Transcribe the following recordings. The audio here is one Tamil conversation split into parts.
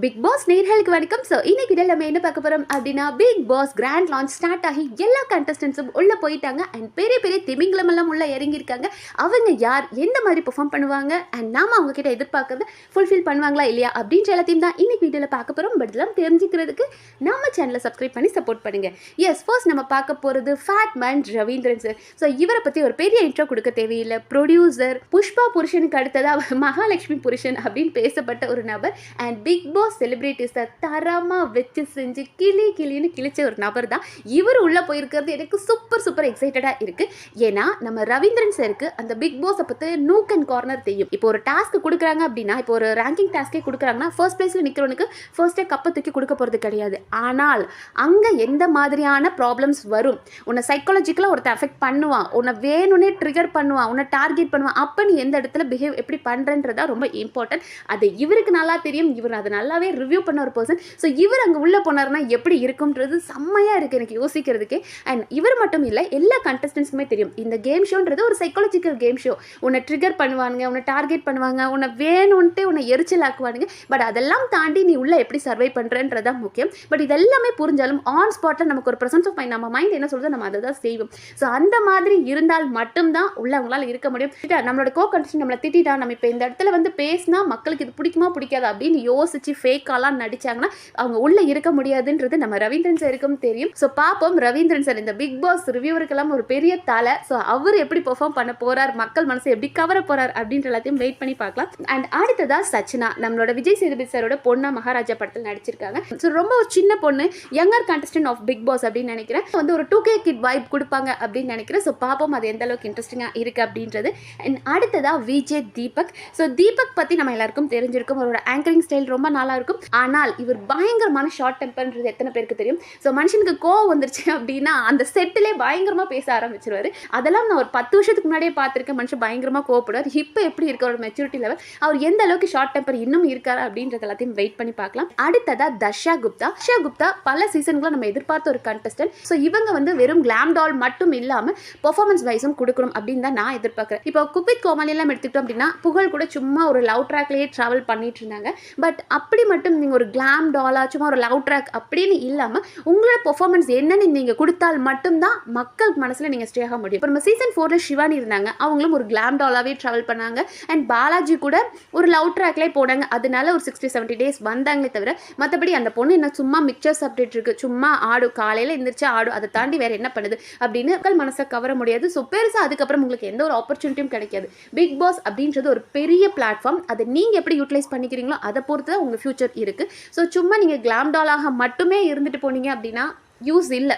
பிக் பாஸ் நேர்களுக்கு வணக்கம். ஸோ இன்னைக்கு இதில் நம்ம என்ன பார்க்க போகிறோம் அப்படின்னா big boss grand launch start ஆகி எல்லா கண்டஸ்டன்ஸும் உள்ளே போயிட்டாங்க. அண்ட் பெரிய பெரிய திமிங்கலம் எல்லாம் உள்ளே இறங்கியிருக்காங்க. அவங்க யார் எந்த மாதிரி பெர்ஃபார்ம் பண்ணுவாங்க? அண்ட் நாம அவங்க கிட்ட ஃபுல்ஃபில் பண்ணுவாங்களா இல்லையா? அப்படின்ற எல்லாத்தையும் தான் இன்னைக்கு வீடியோவில் பார்க்க போகிறோம் பட் இதெல்லாம் தெரிஞ்சுக்கிறதுக்கு நம்ம சேனலை சப்ஸ்கிரைப் பண்ணி சப்போர்ட் பண்ணுங்கள் எஸ் ஃபர்ஸ்ட் நம்ம பார்க்க போகிறது fat man Ravindran sir so இவரை பற்றி ஒரு பெரிய இன்ட்ரோ கொடுக்க தேவையில்லை. ப்ரொடியூசர் புஷ்பா புருஷனுக்கு அடுத்ததாக மகாலட்சுமி புருஷன் அப்படின்னு பேசப்பட்ட ஒரு நபர். அண்ட் பிக் பாஸ் செலிப்ரிட்டிஸை தரமாக வச்சு செஞ்சு கிளி கிளின்னு கிழிச்ச ஒரு நபர் தான் இவர் உள்ளே போயிருக்கிறது எனக்கு சூப்பர் சூப்பர் எக்ஸைட்டடாக இருக்குது ஏன்னா நம்ம ரவீந்திரன் சாருக்கு அந்த பிக் பாஸை பற்றி நூக் அண்ட் கார்னர் தெரியும். இப்போ ஒரு டாஸ்க் கொடுக்குறாங்க அப்படின்னா இப்போ ஒரு ரேங்கிங் டாஸ்க்கே கொடுக்குறாங்கன்னா ஃபர்ஸ்ட் பிளேஸில் நிற்கிறவனுக்கு ஃபர்ஸ்டே கப்பை தூக்கி கொடுக்க போகிறது கிடையாது. ஆனால் அங்கே எந்த மாதிரியான ப்ராப்ளம்ஸ் வரும்? உன்னை சைக்காலஜிக்கலாக ஒருத்தன் அஃபெக்ட் பண்ணுவான். உன்னை வேணும்னே ட்ரிகர் பண்ணுவான். உன்னை டார்கெட் பண்ணுவான். அப்போ நீ எந்த இடத்துல பிஹேவ் எப்படி பண்ணுறன்றதான் ரொம்ப இம்பார்ட்டன்ட் அது இவருக்கு நல்லா தெரியும். இவர் அதை நல்லாவே ரிவ்யூ பண்ண ஒரு பர்சன் ஸோ இவர் அங்கே உள்ளே போனார்னா எப்படி இருக்கும்ன்றது செம்மையாக இருக்குது எனக்கு யோசிக்கிறதுக்கே. அண்ட் இவர் மட்டும் இல்லை எல்லா கண்டஸ்டன்ஸ்க்குமே தெரியும். இந்த கேம் ஷோன்றது ஒரு சைக்காலஜிக்கல் கேம் ஷோ உன்னை ட்ரிகர் பண்ணுவானுங்க உன்னை டார்கெட் பண்ணுவாங்க உன்னை வேணும்ன்ட்டு உன்னை எரிச்சல் ஆக்குவானுங்க பட் அதெல்லாம் தாண்டி நீ உள்ளே எப்படி சர்வை பண்ணுறன்றதான் முக்கியம். பட் இதெல்லாமே புரிஞ்சாலும் ஆன் ஸ்பாட்டில் நமக்கு ஒரு ப்ரெசன்ஸ் ஆஃப் மைண்ட் நம்ம மைண்ட் என்ன சொல்கிறது நம்ம அதை தான் செய்வோம். ஸோ அந்த மாதிரி இருந்தால் மட்டும்தான் உள்ள அவங்களால இருக்க முடியும். நம்மளோட கோ கண்டிஷன் நம்மளை திட்டா நம்ம இப்போ இந்த இடத்துல வந்து பேசினா மக்களுக்கு இது பிடிக்குமா பிடிக்காது அப்படின்னு யோசிச்சு ஃபேக்காலாம் நடிச்சாங்கன்னா அவங்க உள்ள இருக்க முடியாதுன்றது நம்ம ரவீந்திரன் சாருக்கும் தெரியும். ஸோ பார்ப்போம் ரவீந்திரன் சார் இந்த பிக் பாஸ் ரிவ்யூவருக்கெல்லாம் ஒரு பெரிய தலை. ஸோ அவர் எப்படி பெர்ஃபார்ம் பண்ண போறார் மக்கள் மனசை எப்படி கவர போறார் அப்படின்ற எல்லாத்தையும் வெயிட் பண்ணி பார்க்கலாம். அண்ட் அடுத்ததா சச்சினா நம்மளோட விஜய் சேதுபதி சாரோட பொண்ணா மகாராஜா படத்தில் நடிச்சிருக்காங்க. ஸோ ரொம்ப ஒரு சின்ன பொண்ணு younger contestant of big boss அப்படின்னு நினைக்கிறேன். வந்து ஒரு டூ கே கிட் வைப் கொடுப்பாங்க அப்படின்னு நினைக்கிறேன். ஸோ பார்ப்போம் அது எந்த அளவுக்கு இன்ட்ரெஸ்டிங்காக இருக்குது அப்படின்றது. அண்ட் அடுத்ததா விஜய் தீபக். ஸோ தீபக் பற்றி நம்ம எல்லாருக்கும் தெரிஞ்சிருக்கும். அவரோட ஆங்கரிங் ஸ்டைல் ரொம்ப நல்லா இருக்கும். ஆனால் இவர் பயங்கரமான ஷார்ட் டெம்பர்ன்றது எத்தனை பேருக்கு தெரியும்? ஸோ மனுஷனுக்கு கோவம் வந்துருச்சு அப்படின்னா அந்த செட்டிலே பயங்கரமாக பேச ஆரம்பிச்சிருவாரு. அதெல்லாம் நான் ஒரு பத்து வருஷத்துக்கு முன்னாடியே பார்த்துருக்கேன். மனுஷன் பயங்கரமாக கோவப்படுவார். இப்போ எப்படி இருக்க ஒரு மெச்சூரிட்டி லெவல் அவர் எந்த அளவுக்கு ஷார்ட் டெம்பர் இன்னும் இருக்கார் அப்படின்றது எல்லாத்தையும் வெயிட் பண்ணி பார்க்கலாம். அடுத்ததா தர்ஷா குப்தா. தர்ஷா குப்தா பல சீசன்களை நம்ம எதிர்பார்த்த ஒரு கண்டஸ்டன்ட் ஸோ இவங்க வந்து வெறும் கிளாம் டால் மட்டும் இல்லாமல் பெர்ஃபார்மன்ஸ் வைஸும் கொடுக்கணும் அப்படின்னு தான் நான் எதிர்பார்க்குறேன். இப்போ குபித் கோமாலி எல்லாம் எடுத்துக்கிட்டோம் அப்படின்னா புகழ் கூட சும்மா ஒரு லவ் ட்ராக்லேயே ட்ராவல் பண்ணிட்டு இருந்தாங்க. பட் அப்படி மட்டும் நீங்கள் ஒரு கிளாம் டாலா சும்மா ஒரு லவ் ட்ராக் அப்படின்னு இல்லாமல் உங்களோட பெர்ஃபார்மன்ஸ் என்னன்னு நீங்கள் கொடுத்தால் மட்டும்தான் மக்கள் மனசில் நீங்கள் ஸ்டே ஆக முடியும். இப்போ நம்ம சீசன் ஃபோரில் சிவானி இருந்தாங்க. அவங்களும் ஒரு கிளாம் டாலாவே ட்ராவல் பண்ணாங்க. அண்ட் பாலாஜி கூட ஒரு லவ் ட்ராக்லேயே போனாங்க. அதனால ஒரு சிக்ஸ்டி செவன்ட்டி டேஸ் வந்தாங்களே தவிர மற்றபடி அந்த பொண்ணு என்ன சும்மா மிக்சர் சாப்பிட்டுட்டு இருக்கு. சும்மா ஆடு காலையில் எந்திரிச்சு ஆடு அதை தாண்டி வேற என்ன பண்ணுது அப்படின்னு மக்கள் மனசை கவர முடியாது. ஸோ பெருசாக அதுக்கப்புறம் உங்களுக்கு எந்த ஒரு ஆப்பர்ச்சுனிட்டியும் கிடைக்காது. பிக் பாஸ் அப்படின்றது ஒரு பெரிய பிளாட்ஃபார்ம் அதை நீங்கள் எப்படி யூட்டிலைஸ் பண்ணிக்கிறீங்களோ அதை பொறுத்து தான் உங்கள் ஃபியூச்சர் இருக்குது ஸோ சும்மா நீங்கள் கிளாம்டாலாக மட்டுமே இருந்துட்டு போனீங்க அப்படின்னா யூஸ் இல்லை.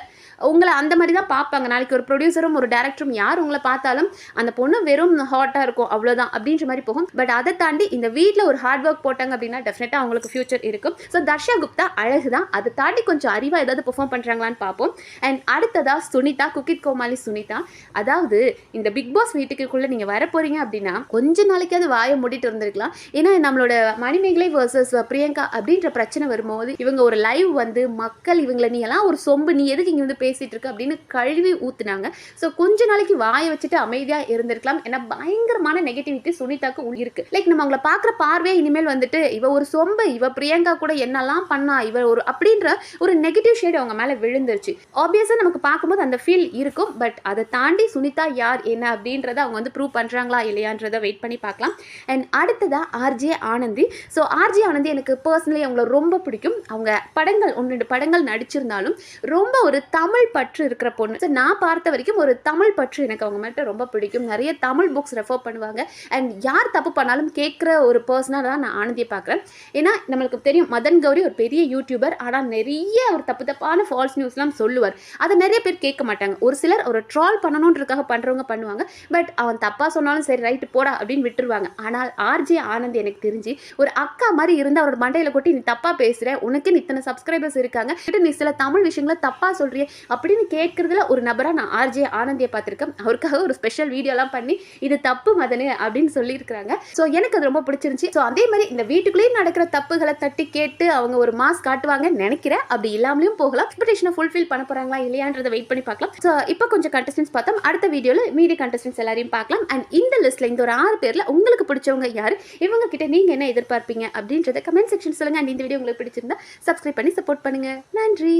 உங்களை அந்த மாதிரி தான் பார்ப்பாங்க. நாளைக்கு ஒரு ப்ரொடியூசரும் ஒரு டேரக்டரும் யார் உங்களை பார்த்தாலும் அந்த பொண்ணு வெறும் ஹாட்டாக இருக்கும் அவ்வளோதான் அப்படின்ற மாதிரி போகும். பட் அதை தாண்டி இந்த வீட்டில் ஒரு ஹார்ட் ஒர்க் போட்டாங்க அப்படின்னா டெஃபினட்டாக அவங்களுக்கு ஃபியூச்சர் இருக்கும். ஸோ தர்ஷா குப்தா அழகு தான். அதை தாண்டி கொஞ்சம் அறிவாக ஏதாவது பெர்ஃபார்ம் பண்ணுறாங்களான்னு பார்ப்போம். அண்ட் அடுத்ததா சுனிதா குக்கித் கோமாளி சுனிதா. அதாவது இந்த பிக் பாஸ் வீட்டுக்குள்ளே நீங்கள் வர போகிறீங்க அப்படின்னா கொஞ்ச நாளைக்காவது வாயை மூடிட்டு இருந்திருக்கலாம். ஏன்னா நம்மளோட மணிமேகலை வர்சஸ் பிரியங்கா அப்படின்ற பிரச்சனை வரும்போது இவங்க ஒரு லைவ் வந்து மக்கள் இவங்களை நீ எல்லாம் ஒரு சொம்பு. நீ எதுக்கு இங்கே வந்து பேசிகிட்டு இருக்கு அப்படின்னு கழுவி ஊற்றுனாங்க ஸோ கொஞ்ச நாளைக்கு வாயை வச்சுட்டு அமைதியாக இருந்திருக்கலாம். ஏன்னா பயங்கரமான நெகட்டிவிட்டி சுனிதாக்கு இருக்கு. லைக் நம்ம அவங்கள பார்க்குற பார்வையே இனிமேல் வந்துட்டு இவ ஒரு சொம்பு இவ பிரியங்கா கூட என்னெல்லாம் பண்ணா இவ ஒரு அப்படின்ற ஒரு நெகட்டிவ் ஷேட் அவங்க மேலே விழுந்துருச்சு. ஆப்வியஸாக நமக்கு பார்க்கும்போது அந்த ஃபீல் இருக்கும். பட் அதை தாண்டி சுனிதா யார் என்ன அப்படின்றத அவங்க வந்து ப்ரூவ் பண்ணுறாங்களா இல்லையான்றதை வெயிட் பண்ணி பார்க்கலாம். அண்ட் அடுத்ததாக RJ Anandhi. So RJ Anandhi எனக்கு பர்சனலி அவங்கள ரொம்ப பிடிக்கும். அவங்க படங்கள் ஒன்று ரெண்டு படங்கள் நடிச்சிருந்தாலும் ரொம்ப ஒரு தமிழ் தமிழ் பற்று இருக்கிற பொண்ணு. ஸோ நான் பார்த்த வரைக்கும் ஒரு தமிழ் பற்று எனக்கு அவங்க மட்டும் ரொம்ப பிடிக்கும். நிறைய தமிழ் புக்ஸ் ரெஃபர் பண்ணுவாங்க. அண்ட் யார் தப்பு பண்ணாலும் கேட்குற ஒரு பர்சனாக தான் நான் ஆனந்தியை பார்க்குறேன். ஏன்னா நம்மளுக்கு தெரியும் மதன் கௌரி ஒரு பெரிய யூடியூபர் ஆனால் நிறைய ஒரு தப்பு தப்பான ஃபால்ஸ் நியூஸ்லாம் சொல்லுவார். அதை நிறைய பேர் கேட்க மாட்டாங்க. ஒரு சிலர் ஒரு ட்ரால் பண்ணணுன்றதுக்காக பண்ணுறவங்க பண்ணுவாங்க. பட் அவன் தப்பாக சொன்னாலும் சரி ரைட்டு போடா அப்படின்னு விட்டுருவாங்க. ஆனால் ஆர்ஜே ஆனந்த் எனக்கு தெரிஞ்சு ஒரு அக்கா மாதிரி இருந்து அவரோட மண்டையில் கொட்டி நீ தப்பாக பேசுகிற உனக்கு இத்தனை சப்ஸ்கிரைபர்ஸ் இருக்காங்க. நீ சில தமிழ் விஷயங்களை தப்பாக சொல்கிறிய அப்படின்னு கேட்குறதுல ஒரு நபராக நான் ஆர்ஜே ஆனந்தியை பார்த்துருக்கேன். அவருக்காக ஒரு ஸ்பெஷல் வீடியோலாம் பண்ணி இது தப்பு மதனு அப்படின்னு சொல்லியிருக்கிறாங்க. ஸோ எனக்கு அது ரொம்ப பிடிச்சிருந்துச்சி. ஸோ அதே மாதிரி இந்த வீட்டுக்குள்ளேயும் நடக்கிற தப்புகளை தட்டி கேட்டு அவங்க ஒரு மாஸ் காட்டுவாங்கன்னு நினைக்கிறேன். அப்படி இல்லாமலையும் போகலாம். எக்ஸ்பெக்டேஷனை ஃபுல்ஃபில் பண்ண போகிறாங்களா இல்லையான்றதை வெயிட் பண்ணி பார்க்கலாம். ஸோ இப்போ கொஞ்சம் கண்டஸ்டன்ஸ் பார்த்தோம். அடுத்த வீடியோவில் மீதி கண்டஸ்டன்ஸ் எல்லாரையும் பார்க்கலாம். அண்ட் இந்த லிஸ்ட்டில் இந்த ஒரு ஆறு பேரில் உங்களுக்கு பிடிச்சவங்க யார்? இவங்க கிட்ட நீங்கள் என்ன எதிர்பார்ப்பீங்க? அப்படின்றத கமெண்ட் செக்ஷன் சொல்லுங்கள் அண்ட் இந்த வீடியோ உங்களுக்கு பிடிச்சிருந்தா சப்ஸ்கிரைப் பண்ணி சப்போர்ட் பண்ணுங்கள் நன்றி.